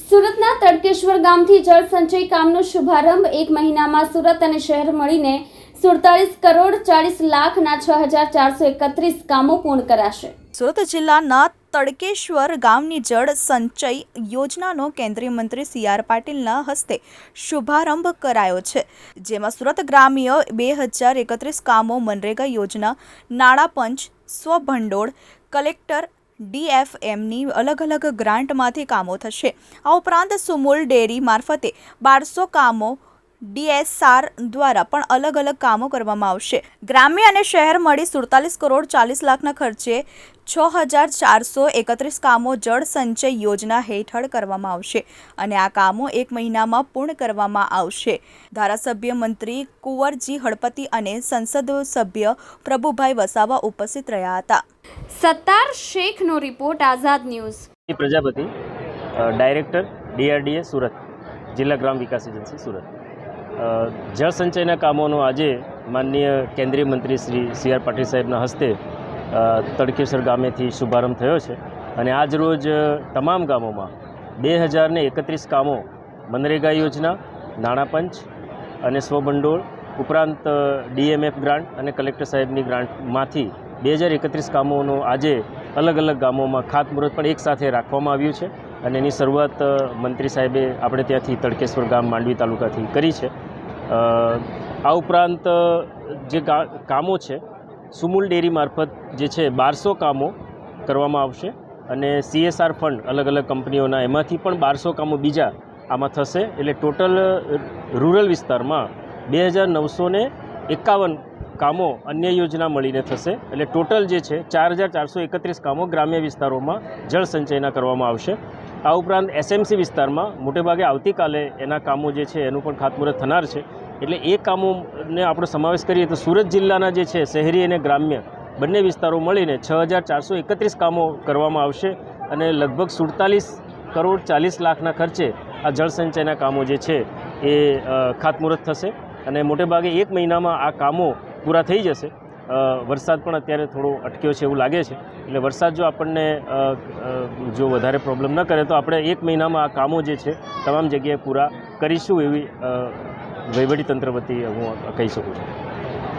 સુરતના તડકેશ્વર ગામથી જળ સંચય કામનો શુભારંભ એક મહિનામાં સુરત અને શહેર મળીને સુડતાલીસ કરોડ ચાલીસ લાખના છ હજાર ચારસો એકત્રીસ કામો પૂર્ણ કરાશે. સુરત જિલ્લાના તડકેશ્વર ગામની જળ સંચય યોજનાનો કેન્દ્રીય મંત્રી સી આર પાટીલના હસ્તે શુભારંભ કરાયો છે. જેમાં સુરત ગ્રામ્ય બે હજાર એકત્રીસ કામો મનરેગા યોજના, નાણાં પંચ સ્વભંડોળ કલેક્ટર ડીએફએમની અલગ અલગ ગ્રાન્ટમાંથી કામો થશે. આ ઉપરાંત સુમુલ ડેરી મારફતે બારસો કામો ડીએસઆર દ્વારા પણ અલગ અલગ કામો કરવામાં આવશે. ગ્રામ્ય અને શહેર મળી સુડતાલીસ કરોડ ચાલીસ લાખના ખર્ચે છ હજાર ચારસો એકત્રીસ કામો જળ સંચય યોજના હેઠળ કરવામાં આવશે અને આ કામો એક મહિનામાં પૂર્ણ કરવામાં આવશે. ધારાસભ્ય મંત્રી કુંવરજી હળપતિ અને સંસદ સભ્ય પ્રભુભાઈ વસાવા ઉપસ્થિત રહ્યા હતા. Sattar શેખનો report Azad news. Prajapati director DRDA Surat જિલ્લા ગ્રામ વિકાસ એજન્સી સુરત. જળ સંચયના કામોનો આજે માનનીય કેન્દ્રીય મંત્રી શ્રી સી આર પાટીલ સાહેબના હસ્તે તડકેસર ગામેથી શુભારંભ થયો છે. અને આજ રોજ તમામ ગામોમાં બે હજારને એકત્રીસ કામો મનરેગા યોજના નાણાં પંચ અને સ્વભંડોળ ઉપરાંત ડીએમએફ ગ્રાન્ટ અને કલેક્ટર સાહેબની ગ્રાન્ટમાંથી બે હજાર એકત્રીસ કામોનો આજે અલગ અલગ ગામોમાં ખાતમુહૂર્ત પણ એક સાથે રાખવામાં આવ્યું છે. અને એની શરૂઆત મંત્રી સાહેબે આપણે ત્યાંથી તડકેશ્વર ગામ માંડવી તાલુકાથી કરી છે. આ ઉપરાંત જે કામો છે, સુમુલ ડેરી મારફત જે છે, બારસો કામો કરવામાં આવશે અને સીએસઆર ફંડ અલગ અલગ કંપનીઓના એમાંથી પણ બારસો કામો બીજા આમાં થશે. એટલે ટોટલ રૂરલ વિસ્તારમાં બે હજાર નવસો ને એકાવન કામો અન્ય યોજના મળીને થશે. એટલે ટોટલ જે છે, ચાર હજાર ચારસો એકત્રીસ કામો ગ્રામ્ય વિસ્તારોમાં જળ સંચયના કરવામાં આવશે. આ ઉપરાંત એસએમસી વિસ્તારમાં મોટેભાગે આવતીકાલે એના કામો જે છે એનું પણ ખાતમુહૂર્ત થનાર છે. એટલે એ કામોને આપણો સમાવેશ કરીએ તો સુરત જિલ્લાના જે છે શહેરી અને ગ્રામ્ય બંને વિસ્તારો મળીને છ હજાર ચારસો એકત્રીસ કામો કરવામાં આવશે અને લગભગ સુડતાલીસ કરોડ ચાલીસ લાખના ખર્ચે આ જળસંચયના કામો જે છે એ ખાતમુહૂર્ત થશે. અને મોટેભાગે એક મહિનામાં આ કામો પૂરા થઈ જશે. વરસાદ પણ અત્યારે થોડો અટક્યો છે એવું લાગે છે. એટલે વરસાદ જો આપણને જો વધારે પ્રોબ્લેમ ન કરે તો આપણે એક મહિનામાં આ કામો જે છે, તમામ જગ્યાએ પૂરા કરીશું એવી વહીવટી વહીવટીતંત્ર વતી હું કહી શકું છું.